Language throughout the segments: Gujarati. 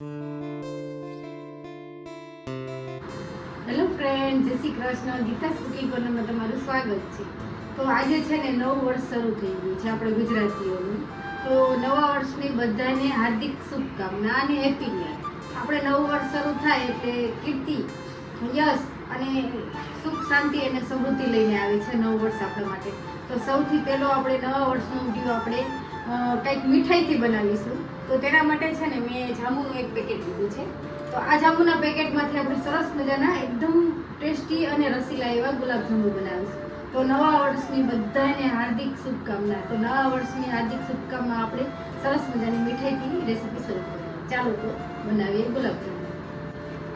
હેલો ફ્રેન્ડ, જય શ્રી કૃષ્ણ. ગીતા કુકિંગ કોર્નરમાં તમારું સ્વાગત છે. તો આજે છે ને નવું વર્ષ શરૂ થઈ ગયું છે આપણે ગુજરાતીઓનું. તો નવા વર્ષની બધાને હાર્દિક શુભકામના અને હેપી ન્યુ આપણે નવું વર્ષ શરૂ થાય એટલે કીર્તિ, યશ અને સુખ, શાંતિ અને સમૃદ્ધિ લઈને આવે છે નવું વર્ષ આપણા માટે. તો સૌથી પહેલો આપણે નવા વર્ષનો વીડિયો આપણે કંઈક મીઠાઈથી બનાવીશું. તો તેના માટે છે ને મેં જાંબુનું એક પેકેટ લીધું છે. તો આ જાંબુના પેકેટમાંથી આપણે સરસ મજાના એકદમ ટેસ્ટી અને રસીલા એવા ગુલાબજાંબુ બનાવીશું. તો નવા વર્ષની બધાને હાર્દિક શુભકામના. તો નવા વર્ષની હાર્દિક શુભકામના આપણે સરસ મજાની મીઠાઈથી રેસીપી શરૂ કરીએ. ચાલો તો બનાવીએ ગુલાબજાંબુ.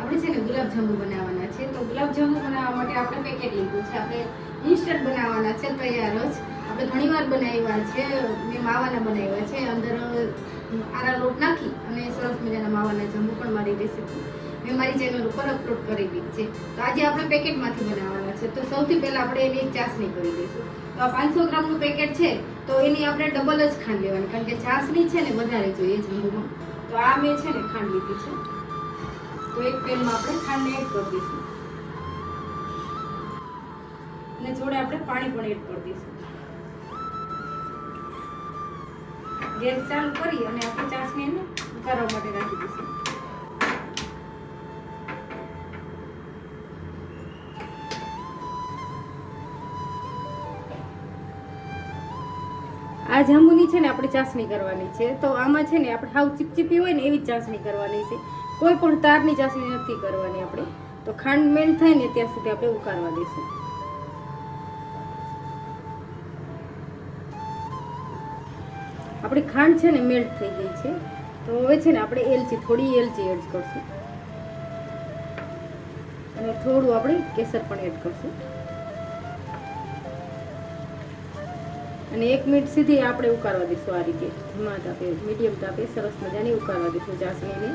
આપણે છે ને ગુલાબજાંબુ બનાવવાના છે. તો ગુલાબજાંબુ બનાવવા માટે આપણે પેકેટ લીધું છે. આપણે ઇન્સ્ટન્ટ બનાવવાના છે. તૈયાર જ. આપણે ઘણીવાર બનાવ્યા છે, મેં માવાના બનાવ્યા છે, અંદર આરા લોટ નાખી અને સરસ મજાના માવાના જાંબુ પણ મારી રેસીપી મેં મારી ચેનલ ઉપર અપલોડ દીધી છે. તો આજે આપણે પેકેટમાંથી બનાવવાના છે. તો સૌથી પહેલાં આપણે એની એક ચાસણી કરી દઈશું તો આ પાંચસો ગ્રામનું પેકેટ છે, તો એની આપણે ડબલ જ ખાંડ લેવાની. કારણ કે ચાસણી છે ને વધારે જોઈએ જાંબુમાં તો આ મેં છે ને ખાંડ લીધી છે. તો એક પેનમાં આપણે ખાંડ એડ કરી દઈશું. અને જોડે આપણે પાણી પણ એડ કરી દઈશું. ગેસ ચાલુ કરી અને આપણે ચાસણી એને ઉકાળવા માટે રાખી દઈશું. આ જાંબુની છે ને આપણે ચાસણી કરવાની છે. તો આમાં છે ને આપણે હાવ ચીપચીપી હોય ને એવી જ ચાસણી કરવાની છે. કોઈ પણ તારની ચાસણી નથી કરવાની આપણે. તો ખાંડ મેલ્ટ થાય ને ત્યાં સુધી આપણે ઉકાળવા દઈશું. આપણી ખાંડ છે ને મેલ્ટ થઈ ગઈ છે. તો હવે છે ને આપણે એલચી, થોડી એલચી એડ કરશું. અને થોડું આપણે કેસર પણ એડ કરશું. અને એક મિનિટ સુધી આપણે ઉકાળવા દઈશું આ રીતે. ધીમા તાપે મીડિયમ તાપે, સરસ મજાની ઉકાળવા દઈશું ચાસણીને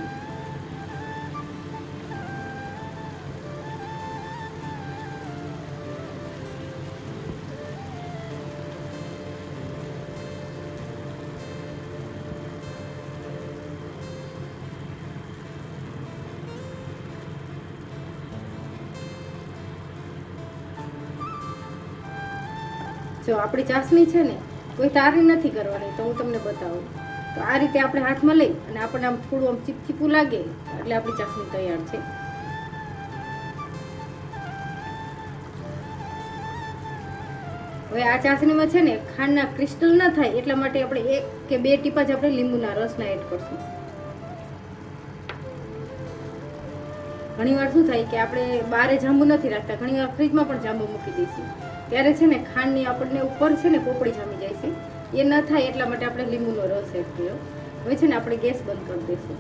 જો આપણી ચાસણી છે ને, કોઈ તારી નથી કરવાની, તો હું તમને બતાવું. તો આ રીતે આપણે હાથમાં લઈ અને આપણને આમ થોડું આમ ચીપચીપું લાગે, એટલે આપણી ચાસણી તૈયાર છે. હવે આ ચાસણીમાં છે ને, ખાંડના ક્રિસ્ટલ ના થાય, એટલા માટે આપણે એક કે બે ટીપા જ આપણે લીંબુના રસના એડ કરશું. ઘણીવાર શું થાય કે આપણે બારે જાંબુ નથી રાખતા, ઘણીવાર ફ્રીજમાં પણ જાંબુ મૂકી દઈશું. ત્યારે છે ને ખાંડની આપણને ઉપર છે ને પોપડી જામી જાય છે. એ ન થાય એટલા માટે આપણે લીંબુનો રસ એડ કર્યો. હવે છે ને આપણે ગેસ બંધ કરી દઈશું.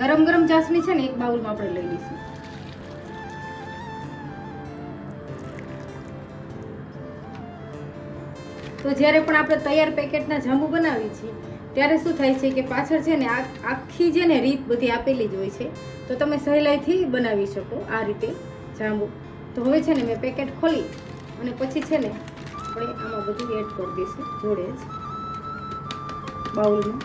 ગરમ ગરમ ચાસણી છે ને એક બાઉલમાં આપણે લઈ લઈશું. તો જ્યારે પણ આપણે તૈયાર પેકેટના જાંબુ બનાવીએ છીએ ત્યારે શું થાય છે કે પાછળ છે ને આખી છે ને રીત બધી આપેલી જ હોય છે. તો તમે સહેલાઈથી બનાવી શકો આ રીતે જાંબુ. તો હવે છે ને મેં પેકેટ ખોલી અને પછી છે ને આપણે આમાં બધું એડ કરી દઈશું જોડે જ. બાઉલમાં.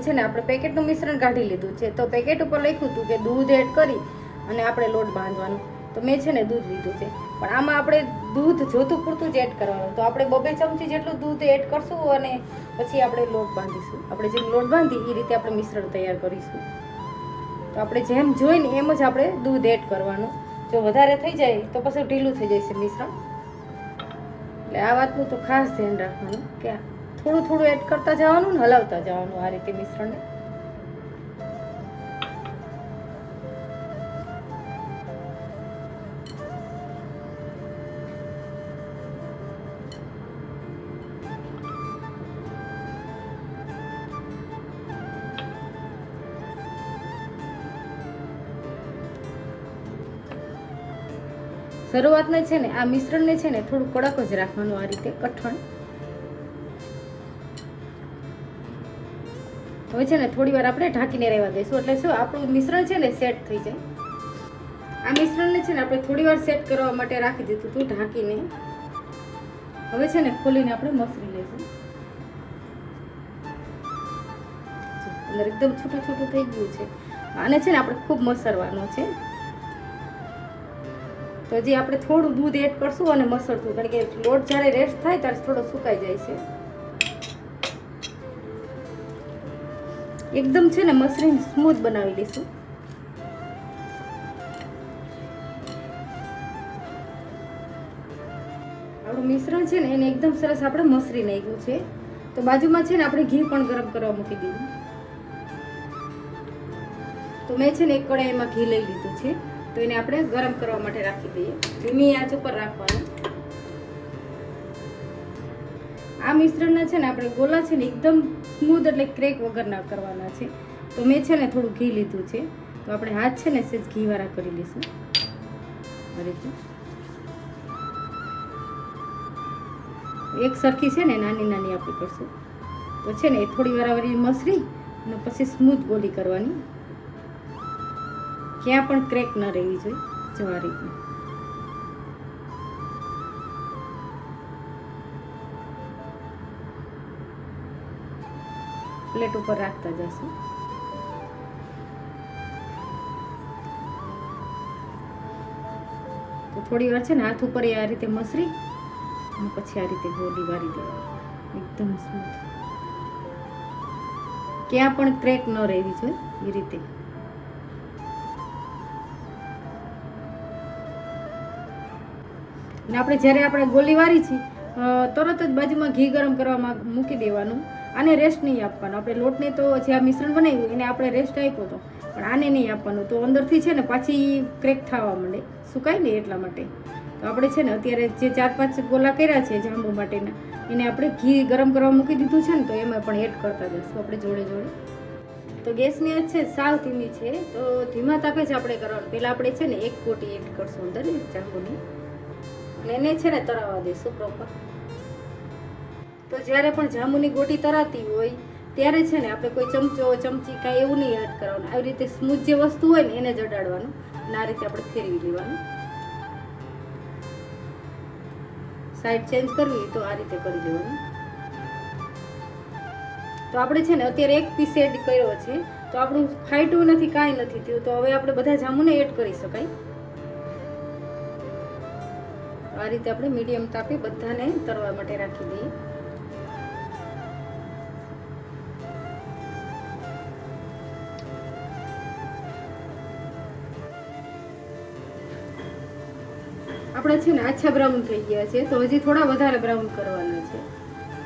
છે ને આપણે પેકેટનું મિશ્રણ કાઢી લીધું છે. તો પેકેટ ઉપર લખ્યું હતું કે દૂધ એડ કરી અને આપણે લોટ બાંધવાનો. તો મેં છે ને દૂધ લીધું છે. પણ આમાં આપણે દૂધ જોતું પૂરતું જ એડ કરવાનું. તો આપણે બબે ચમચી જેટલું દૂધ એડ કરશું અને પછી આપણે લોટ બાંધીશું. આપણે જેમ લોટ બાંધી એ રીતે આપણે મિશ્રણ તૈયાર કરીશું. તો આપણે જેમ જોઈને એમ જ આપણે દૂધ એડ કરવાનું. જો વધારે થઈ જાય તો પછી ઢીલું થઈ જશે મિશ્રણ. એટલે આ વાતનું તો ખાસ ધ્યાન રાખવાનું. કે આ થોડું થોડું એડ કરતા જવાનું ને હલાવતા જવાનું આ રીતે મિશ્રણને. શરૂઆતને છે ને, આ મિશ્રણને છે ને થોડું કડક જ રાખવાનું આ રીતે કઠણ. હવે છે ને થોડી વાર આપણે ઢાંકીને રહેવા દઈશું. એટલે શું, આપણું મિશ્રણ છે ને સેટ થઈ જાય. આ મિશ્રણને છે ને આપણે થોડી વાર સેટ કરવા માટે રાખી દીધું હતું ઢાંકીને. હવે છે ને ખોલીને આપણે મસરી લઈશું. અંદર એકદમ છૂટું છૂટું થઈ ગયું છે. આને છે ને આપણે ખૂબ મસરવાનો છે. તો હજી આપણે થોડું દૂધ એડ કરશું અને મસળશું કારણ કે લોટ જ્યારે રેસ્ટ થાય ત્યારે થોડો સુકાઈ જાય છે. એકદમ છે ને મશરૂમ સ્મૂથ બનાવી લઈશું આપણું મિશ્રણ છે ને એને એકદમ સરસ આપણે મસરી નાખ્યું છે. તો બાજુમાં છે ને આપણે ઘી પણ ગરમ કરવા મૂકી દીધું. તો મેં છે ને એક કડાઈમાં ઘી લઈ લીધું છે. તો એને આપણે ગરમ કરવા માટે રાખી દઈએ. ધીમી આંચ ઉપર રાખવાનું. આ મિશ્રણના છે ને આપણે ગોલા છે ને એકદમ સ્મૂથ એટલે ક્રેક વગરના કરવાના છે. તો મેં છે ને થોડું ઘી લીધું છે. તો આપણે હાથ છે ને સેજ ઘીવાળા કરી લઈશું. આ એક સરખી છે ને નાની નાની આપણી કરશું. તો છે ને એ થોડી વાર વારી મસરી અને પછી સ્મૂથ ગોલી કરવાની. ક્યાં પણ ક્રેક ન રહેવી જોઈએ. જવા રીતના પ્લેટ ઉપર રાખતા જશું. તો થોડી વાર છે ને હાથ ઉપર આ રીતે મસરી અને પછી આ રીતે ગોળી વારી દેવાની. એકદમ સ્મૂથ ક્યાં પણ ક્રેક ન રહેવી જોઈએ એ રીતે. આપણે જ્યારે આપણે ગોલી વારી છે તરત જ બાજુમાં ઘી ગરમ કરવામાં મૂકી દેવાનું. આને રેસ્ટ નહીં આપવાનો. આપણે લોટને તો જે આ મિશ્રણ બનાવ્યું, એને આપણે રેસ્ટ આપ્યો હતો પણ આને નહીં આપવાનું. તો અંદરથી છે ને પાછી ક્રેક થવા માંડે. સુકાય ને એટલા માટે. તો આપણે છે ને અત્યારે જે ચાર પાંચ ગોલા કર્યા છે જાંબુ માટેના, એને આપણે ઘી ગરમ કરવા મૂકી દીધું છે ને, તો એમાં પણ એડ કરતા જઈશું આપણે જોડે જોડે. તો ગેસની છે સાવ ધીમી છે, તો ધીમા તાપે જ આપણે કરવાનું. પહેલાં આપણે છે ને એક ગોટી એડ કરશું અંદર જાંબુની. અને એને છે ને તળાવવા દઈશું પ્રોપર તો જ્યારે પણ જાંબુની ગોટી તરાતી હોય, ત્યારે છે ને આપણે કોઈ ચમચો, ચમચી કાંઈ એવું નહીં એડ કરવાનું. આવી રીતે સ્મૂથ જે વસ્તુ હોય ને એને જ અડાડવાનું અને આ રીતે આપણે ફેરવી લેવાનું. સાઈડ ચેન્જ કરવી તો આ રીતે કરી દેવાનું. તો આપણે છે ને અત્યારે એક પીસ એડ કર્યો છે. તો આપણું ફાઈટું નથી, કાંઈ નથી થયું. તો હવે આપણે બધા જાંબુને એડ કરી શકાય. આ રીતે આપણે મીડિયમ તાપે બધાને તરવા માટે રાખી દઈએ. આપણે છે ને આછા બ્રાઉન થઈ ગયા છે, તો હજી થોડા વધારે બ્રાઉન કરવાના છે.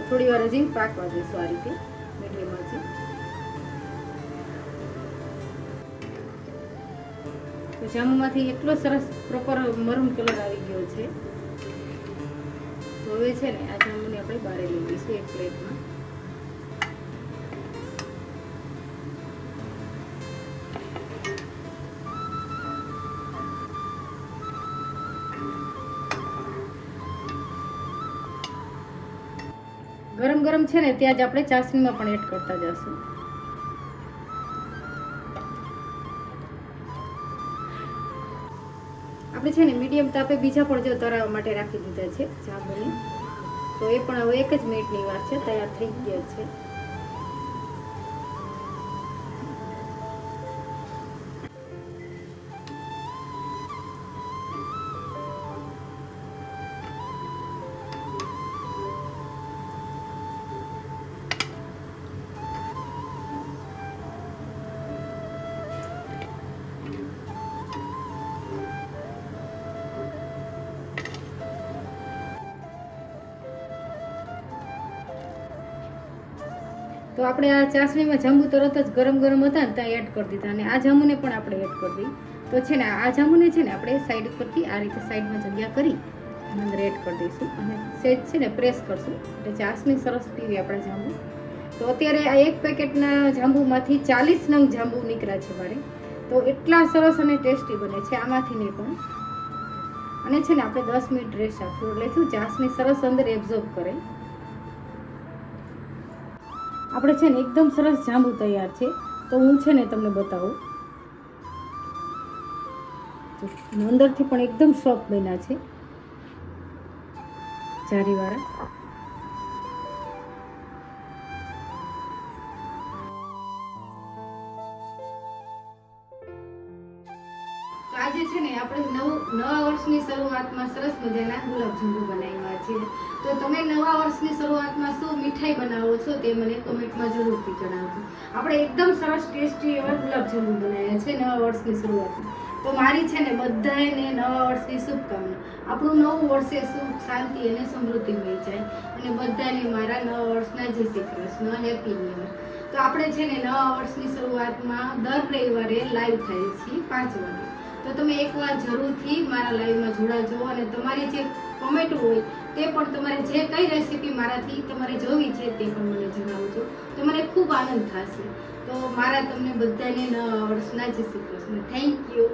થોડી વાર હજી પાકવા દઈશું આ રીતે મીડિયમ છે તો જાંબુમાંથી એટલો સરસ પ્રોપર મરૂન કલર આવી ગયો છે. તો હવે છે ને આ જામુને આપણે બારે લઈ લઈશું એક પ્લેટમાં ગરમ ગરમ છે ને ત્યાં જ આપણે ચાસણીમાં પણ એડ કરતા જશું. આપણે છે ને મીડિયમ તાપે બીજા પણ જો તરાવવા માટે રાખી દીધા છે જાંબુને તો એ પણ હવે એક જ મિનિટની વાત છે, તૈયાર થઈ ગયા છે. તો આપણે આ ચાસણીમાં જાંબુ તરત જ ગરમ ગરમ હતા ને ત્યાં એડ કરી દીધા. અને આ જાંબુને પણ આપણે એડ કરી દઈ તો છે ને, આ જાંબુને છે ને આપણે સાઈડ ઉપરથી આ રીતે સાઈડમાં જગ્યા કરી અંદર એડ કરી દઈશું. અને સેજ છે ને પ્રેસ કરશું. એટલે ચાસણી સરસ પીવી આપણે જાંબુ. તો અત્યારે આ એક પેકેટના જાંબુમાંથી ચાલીસ નંગ જાંબુ નીકળ્યા છે મારે. તો એટલા સરસ અને ટેસ્ટી બને છે આમાંથી નહીં પણ. અને છે ને આપણે દસ મિનિટ રેસ્ટ આપશું. એટલે શું? ચાસણી સરસ અંદર એબ્ઝોર્બ કરે. આપણે છે ને એકદમ સરસ જાંબુ તૈયાર છે. તો હું છે ને તમને બતાવું. અંદરથી પણ એકદમ સોફ્ટ બન્યા છે. જારીવાળા. આજે છે ને આપણે નવ નવા વર્ષની શરૂઆતમાં સરસ મજાના ગુલાબજાંબુ બનાવ્યા. તો તમે નવા વર્ષની શરૂઆતમાં શું મીઠાઈ બનાવો છો તે મને કોમેન્ટમાં જરૂરથી જણાવજો. આપણે એકદમ સરસ ટેસ્ટી એવા ગુલાબજાંબુ બનાવ્યા છે નવા વર્ષની શરૂઆતમાં. તો મારી છે ને બધાને નવા વર્ષની શુભકામના. આપણું નવું વર્ષે સુખ, શાંતિ અને સમૃદ્ધિ મળી જાય અને બધાને મારા નવા વર્ષના જય Shri Krishna, happy new year. તો આપણે છે ને નવા વર્ષની શરૂઆતમાં દર રવિવારે લાઈવ થાય છીએ પાંચ વાગે. તો તમે એકવાર જરૂરથી મારા લાઈવમાં જોડાજો અને તમારી જે કોમેન્ટ હોય તે પણ તમારે જે કઈ રેસીપી મારાથી તમારે જોવી છે તે પણ મને જણાવજો. તો મને ખૂબ આનંદ થશે. તો મારા તમને બધાને વર્ષના જય શ્રી કૃષ્ણ થેન્ક યુ